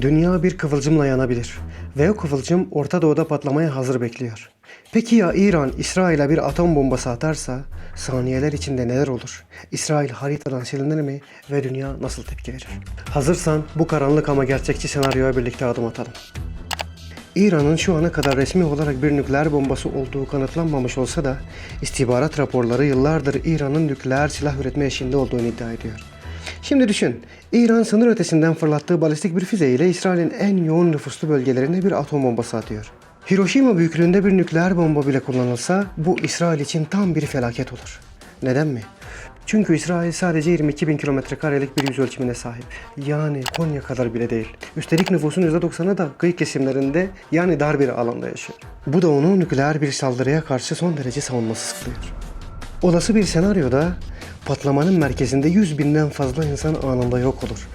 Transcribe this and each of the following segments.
Dünya bir kıvılcımla yanabilir ve o kıvılcım Orta Doğu'da patlamaya hazır bekliyor. Peki ya İran İsrail'e bir atom bombası atarsa saniyeler içinde neler olur? İsrail haritadan silinir mi ve dünya nasıl tepki verir? Hazırsan bu karanlık ama gerçekçi senaryoya birlikte adım atalım. İran'ın şu ana kadar resmi olarak bir nükleer bombası olduğu kanıtlanmamış olsa da istihbarat raporları yıllardır İran'ın nükleer silah üretme eşiğinde olduğunu iddia ediyor. Şimdi düşün, İran sınır ötesinden fırlattığı balistik bir füzeyle İsrail'in en yoğun nüfuslu bölgelerine bir atom bombası atıyor. Hiroşima büyüklüğünde bir nükleer bomba bile kullanılsa bu İsrail için tam bir felaket olur. Neden mi? Çünkü İsrail sadece 22 bin kilometre karelik bir yüz ölçümüne sahip. Yani Konya kadar bile değil. Üstelik nüfusun %90'ı da kıyı kesimlerinde yani dar bir alanda yaşıyor. Bu da onu nükleer bir saldırıya karşı son derece savunmasız kılıyor. Olası bir senaryoda patlamanın merkezinde 100 binden fazla insan anında yok olur.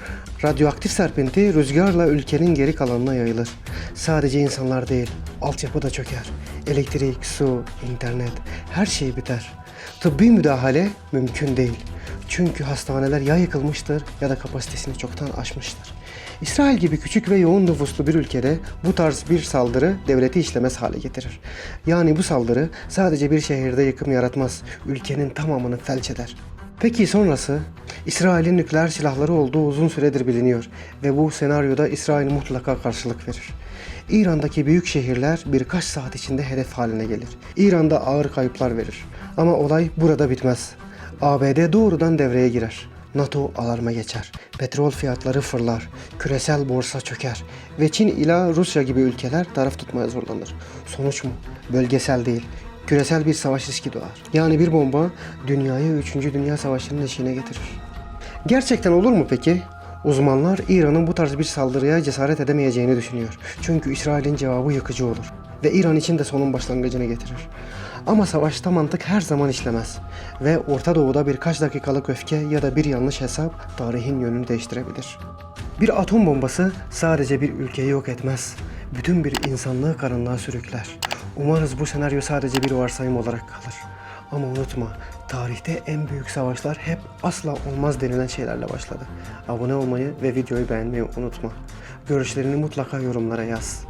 Radyoaktif serpinti rüzgarla ülkenin geri kalanına yayılır. Sadece insanlar değil, altyapı da çöker. Elektrik, su, internet, her şey biter. Tıbbi müdahale mümkün değil. Çünkü hastaneler ya yıkılmıştır ya da kapasitesini çoktan aşmıştır. İsrail gibi küçük ve yoğun nüfuslu bir ülkede bu tarz bir saldırı devleti işlemez hale getirir. Yani bu saldırı sadece bir şehirde yıkım yaratmaz, ülkenin tamamını felç eder. Peki sonrası? İsrail'in nükleer silahları olduğu uzun süredir biliniyor ve bu senaryoda İsrail mutlaka karşılık verir. İran'daki büyük şehirler birkaç saat içinde hedef haline gelir. İran'da ağır kayıplar verir. Ama olay burada bitmez. ABD doğrudan devreye girer. NATO alarma geçer. Petrol fiyatları fırlar. Küresel borsa çöker. Ve Çin ila Rusya gibi ülkeler taraf tutmaya zorlanır. Sonuç mu? Bölgesel değil. Küresel bir savaş riski doğar. Yani bir bomba dünyayı 3. Dünya Savaşı'nın eşiğine getirir. Gerçekten olur mu peki? Uzmanlar İran'ın bu tarz bir saldırıya cesaret edemeyeceğini düşünüyor. Çünkü İsrail'in cevabı yıkıcı olur ve İran için de sonun başlangıcını getirir. Ama savaşta mantık her zaman işlemez ve Orta Doğu'da birkaç dakikalık öfke ya da bir yanlış hesap tarihin yönünü değiştirebilir. Bir atom bombası sadece bir ülkeyi yok etmez. Bütün bir insanlığı karanlığa sürükler. Umarız bu senaryo sadece bir varsayım olarak kalır. Ama unutma, tarihte en büyük savaşlar hep asla olmaz denilen şeylerle başladı. Abone olmayı ve videoyu beğenmeyi unutma. Görüşlerini mutlaka yorumlara yaz.